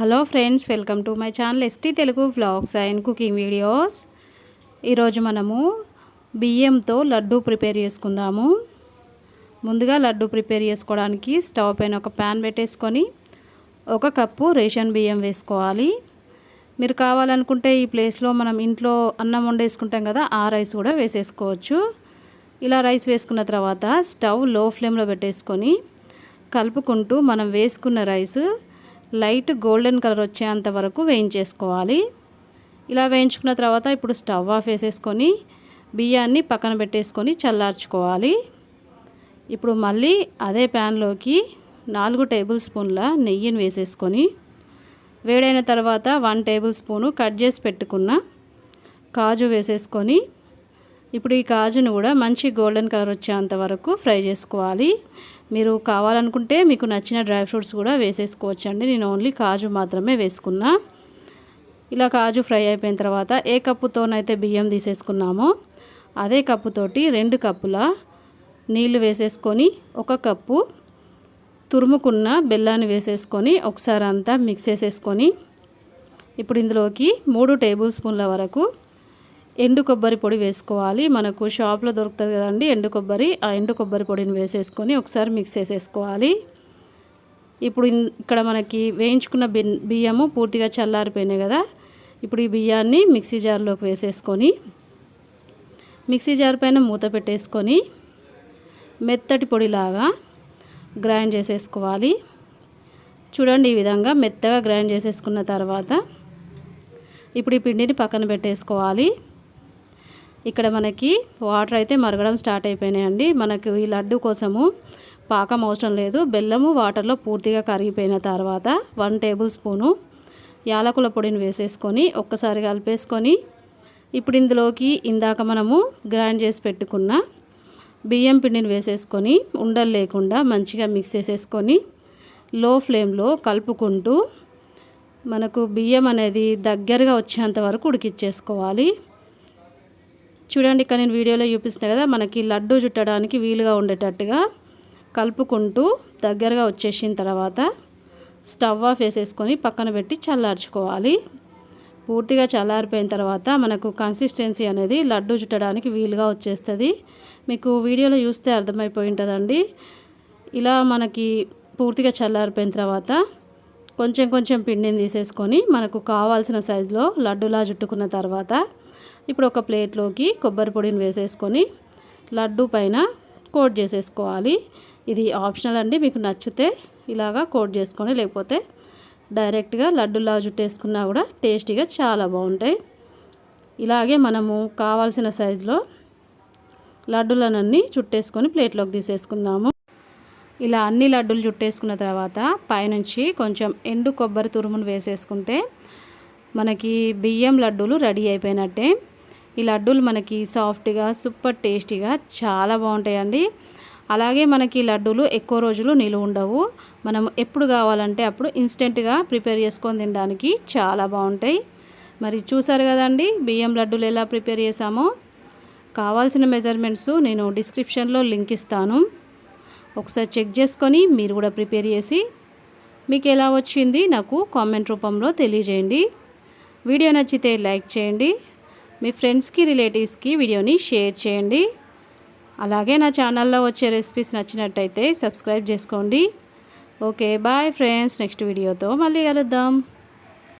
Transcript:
Hello friends welcome to my channel ST Telugu vlogs and cooking videos. ఈరోజు మనము బియ్యంతో laddu prepare చేసుకుందాము. ముందుగా లడ్డు ప్రిపేర్ చేసుకోవడానికి స్టవ్ పైన ఒక ప్యాన్ పెట్టేసుకొని ఒక కప్పు రేషన్ బియ్యం వేసుకోవాలి. మీరు కావాలనుకుంటే ఈ ప్లేస్లో మనం ఇంట్లో అన్నం వండేసుకుంటాం కదా ఆ రైస్ కూడా వేసేసుకోవచ్చు. ఇలా రైస్ వేసుకున్న తర్వాత స్టవ్లో ఫ్లేమ్లో పెట్టేసుకొని కలుపుకుంటూ మనం వేసుకున్న రైస్ లైట్ గోల్డెన్ కలర్ వచ్చేంత వరకు వేయించేసుకోవాలి. ఇలా వేయించుకున్న తర్వాత ఇప్పుడు స్టవ్ ఆఫ్ వేసేసుకొని బియ్యాన్ని పక్కన పెట్టేసుకొని చల్లార్చుకోవాలి. ఇప్పుడు మళ్ళీ అదే ప్యాన్లోకి నాలుగు టేబుల్ స్పూన్ల నెయ్యిని వేసేసుకొని వేడైన తర్వాత వన్ టేబుల్ స్పూను కట్ చేసి పెట్టుకున్న కాజు వేసేసుకొని ఇప్పుడు ఈ కాజును కూడా మంచి గోల్డెన్ కలర్ వచ్చేంత వరకు ఫ్రై చేసుకోవాలి. మీరు కావాలనుకుంటే మీకు నచ్చిన డ్రై ఫ్రూట్స్ కూడా వేసేసుకోవచ్చండి. నేను ఓన్లీ కాజు మాత్రమే వేసుకున్నా. ఇలా కాజు ఫ్రై అయిపోయిన తర్వాత ఏ కప్పుతోనైతే బియ్యం తీసేసుకున్నామో అదే కప్పుతోటి రెండు కప్పుల నీళ్ళు వేసేసుకొని ఒక కప్పు తురుముకున్న బెల్లాన్ని వేసేసుకొని ఒకసారి అంతా మిక్స్ చేసేసుకొని ఇప్పుడు ఇందులోకి మూడు టేబుల్ స్పూన్ల వరకు ఎండు కొబ్బరి పొడి వేసుకోవాలి. మనకు షాప్లో దొరుకుతుంది కదండి ఎండు కొబ్బరి. ఆ ఎండు కొబ్బరి పొడిని వేసేసుకొని ఒకసారి మిక్స్ చేసేసుకోవాలి. ఇప్పుడు ఇక్కడ మనకి వేయించుకున్న బియ్యము పూర్తిగా చల్లారిపోయినాయి కదా. ఇప్పుడు ఈ బియ్యాన్ని మిక్సీ జార్లోకి వేసేసుకొని మిక్సీ జార్ పైన మూత పెట్టేసుకొని మెత్తటి పొడిలాగా గ్రైండ్ చేసేసుకోవాలి. చూడండి ఈ విధంగా మెత్తగా గ్రైండ్ చేసేసుకున్న తర్వాత ఇప్పుడు ఈ పిండిని పక్కన పెట్టేసుకోవాలి. ఇక్కడ మనకి వాటర్ అయితే మరగడం స్టార్ట్ అయిపోయినాయండి. మనకు ఈ లడ్డు కోసము పాకం అవసరం లేదు. బెల్లము వాటర్లో పూర్తిగా కరిగిపోయిన తర్వాత వన్ టేబుల్ స్పూను యాలకుల పొడిని వేసేసుకొని ఒక్కసారి కలిపేసుకొని ఇప్పుడు ఇందులోకి ఇందాక మనము గ్రైండ్ చేసి పెట్టుకున్న బియ్యం పిండిని వేసేసుకొని ఉండలు లేకుండా మంచిగా మిక్స్ చేసేసుకొని లో ఫ్లేమ్లో కలుపుకుంటూ మనకు బియ్యం అనేది దగ్గరగా వచ్చేంత వరకు ఉడికిచ్చేసుకోవాలి. చూడండి ఇక్కడ నేను వీడియోలో చూపిస్తున్నాను కదా మనకి లడ్డు చుట్టడానికి వీలుగా ఉండేటట్టుగా కలుపుకుంటూ దగ్గరగా వచ్చేసిన తర్వాత స్టవ్ ఆఫ్ వేసేసుకొని పక్కన పెట్టి చల్లార్చుకోవాలి. పూర్తిగా చల్లారిపోయిన తర్వాత మనకు కన్సిస్టెన్సీ అనేది లడ్డు చుట్టడానికి వీలుగా వచ్చేస్తుంది. మీకు వీడియోలో చూస్తే అర్థమైపోయి ఉంటుందండి ఇలా మనకి పూర్తిగా చల్లారిపోయిన తర్వాత కొంచెం కొంచెం పిండిని తీసేసుకొని మనకు కావాల్సిన సైజులో లడ్డులా చుట్టుకున్న తర్వాత ఇప్పుడు ఒక ప్లేట్లోకి కొబ్బరి పొడిని వేసేసుకొని లడ్డు పైన కోట్ చేసేసుకోవాలి. ఇది ఆప్షనల్ అండి మీకు నచ్చితే ఇలాగా కోట్ చేసుకొని లేకపోతే డైరెక్ట్గా లడ్డులా చుట్టేసుకున్నా కూడా టేస్టీగా చాలా బాగుంటాయి. ఇలాగే మనము కావాల్సిన సైజులో లడ్డులనన్నీ చుట్టేసుకొని ప్లేట్లోకి తీసేసుకుందాము. ఇలా అన్ని లడ్డులు చుట్టేసుకున్న తర్వాత పైనుంచి కొంచెం ఎండు కొబ్బరి తురుమును వేసేసుకుంటే మనకి బియ్యం లడ్డూలు రెడీ అయిపోయినట్టే. ఈ లడ్డూలు మనకి సాఫ్ట్గా సూపర్ టేస్టీగా చాలా బాగుంటాయండి. అలాగే మనకి లడ్డూలు ఎక్కువ రోజులు నిలువ ఉండవు. మనం ఎప్పుడు కావాలంటే అప్పుడు ఇన్స్టెంట్గా ప్రిపేర్ చేసుకొని తినడానికి చాలా బాగుంటాయి. మరి చూసారు కదండి బియ్యం లడ్డూలు ఎలా ప్రిపేర్ చేసామో కావాల్సిన మెజర్మెంట్స్ నేను డిస్క్రిప్షన్లో లింక్ ఇస్తాను. ఒకసారి చెక్ చేసుకొని మీరు కూడా ప్రిపేర్ చేసి మీకు ఎలా వచ్చింది నాకు కామెంట్ రూపంలో తెలియజేయండి. వీడియో నచ్చితే లైక్ చేయండి. మీ ఫ్రెండ్స్కి రిలేటివ్స్కి వీడియోని షేర్ చేయండి. అలాగే నా ఛానల్లో వచ్చే రెసిపీస్ నచ్చినట్టయితే సబ్స్క్రైబ్ చేసుకోండి. Okay bye friends. నెక్స్ట్ వీడియోతో మళ్ళీ కలుద్దాం.